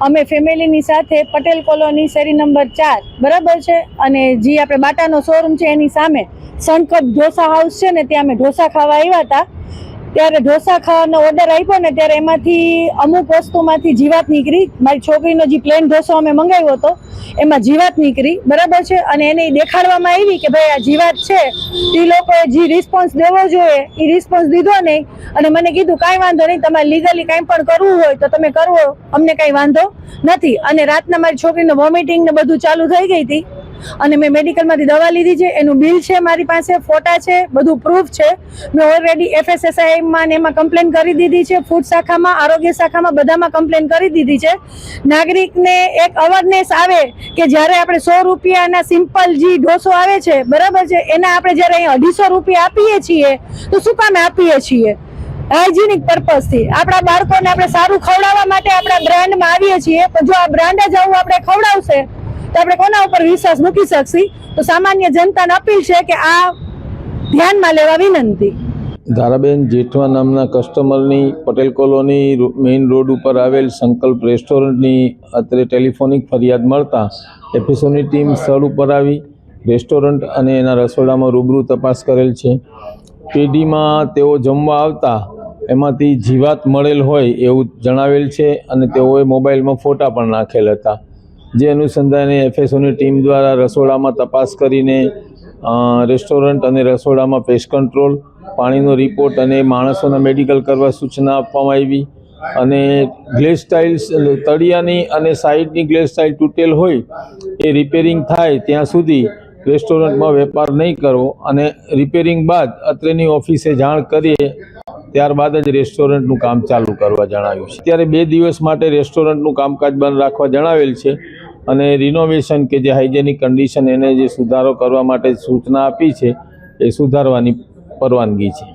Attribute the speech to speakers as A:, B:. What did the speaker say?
A: અમે ફેમિલીની સાથે પટેલ કોલોની શેરી નંબર ચાર, બરાબર છે? અને જે આપણે બાટાનો શોરૂમ છે એની સામે સનકટ ઢોસા હાઉસ છે ને ત્યાં અમે ઢોસા ખાવા આવ્યા હતા. ત્યારે ઢોસા ખાવાનો ઓર્ડર આપ્યો ને ત્યારે એમાંથી અમુક વસ્તુમાંથી જીવાત નીકળી. મારી છોકરીનો જે પ્લેન ઢોસો અમે મંગાવ્યો હતો, એમાં જીવાત નીકળી. બરાબર છે? અને એને દેખાડવામાં આવી કે ભાઈ આ જીવાત છે. એ લોકોએ જે રિસ્પોન્સ દેવો જોઈએ એ રિસ્પોન્સ દીધો નહીં. અને મને કીધું, કાંઈ વાંધો નહીં, તમારે લીગલી કાંઈ પણ કરવું હોય તો તમે કરવો. અમને કાંઈ વાંધો નથી. અને રાતના મારી છોકરીને વોમિટિંગ ને બધું ચાલુ થઈ ગઈ હતી. અને મેં મેડિકલમાંથી દવા લીધી છે, એનું બિલ છે મારી પાસે, ફોટા છે, બધું પ્રૂફ છે. મેં ઓલરેડી એફએસએસઆઈમાં ને એમાં કમ્પ્લેન કરી દીધી છે ફૂડ શાખામાં, આરોગ્ય શાખામાં બધામાં કમ્પ્લેન કરી દીધી છે. નાગરિકને એક અવેરનેસ આવે કે જ્યારે આપણે સો રૂપિયાના સિમ્પલ જે ઢોસો આવે છે, બરાબર છે, એના આપણે જ્યારે અહીં અઢીસો રૂપિયા આપીએ છીએ, તો શું કામે આપીએ છીએ? હાઇજીનિક પર્પઝથી આપણા બાળકોને આપણે સારું ખવડાવવા માટે આપણા બ્રાન્ડમાં આવીએ છીએ, પણ જો આ બ્રાન્ડ જ આવું આપણે ખવડાવશે આપણે કોના ઉપર વિશ્વાસ મૂકી શકશી? તો સામાન્ય જનતાને અપીલ છે કે આ ધ્યાનમાં લેવા વિનંતી.
B: ધારાબેન જેઠવા નામના કસ્ટમરની પટેલ કોલોની મેઇન રોડ ઉપર આવેલ સંકલ્પ રેસ્ટોરન્ટની અત્રે ટેલિફોનિક ફરિયાદ મળતા એફએસઓની ટીમ સ્થળ ઉપર આવી, રેસ્ટોરન્ટ અને એના રસોડામાં રૂબરૂ તપાસ કરેલ છે. પેઢીમાં તેઓ જમવા આવતા એમાંથી જીવાત મળેલ હોય એવું જણાવેલ છે અને તેઓએ મોબાઈલમાં ફોટા પણ નાખેલ હતા. જે અનુસંધાને એફએસઓની ટીમ દ્વારા રસોડામાં તપાસ કરીને રેસ્ટોરન્ટ અને રસોડામાં પેસ્ટ કંટ્રોલ, પાણીનો રિપોર્ટ અને માણસોના મેડિકલ કરવા સૂચના આપવામાં આવી અને ગ્લેસ ટાઇલ્સ તળિયાની અને સાઈડની ગ્લેસ ટાઇલ તૂટેલ હોય એ રિપેરિંગ થાય ત્યાં સુધી રેસ્ટોરન્ટમાં વેપાર નહીં કરવો અને રિપેરિંગ બાદ અત્રેની ઓફિસે જાણ કરીએ, ત્યારબાદ જ રેસ્ટોરન્ટનું કામ ચાલુ કરવા જણાવ્યું છે. ત્યારે બે દિવસ માટે રેસ્ટોરન્ટનું કામકાજ બંધ રાખવા જણાવેલ છે. અને રિનોવેશન કે જે હાઇજેનિક કન્ડિશન એને જે સુધારો કરવા માટે સૂચના આપી છે, એ સુધારવાની પરવાનગી છે.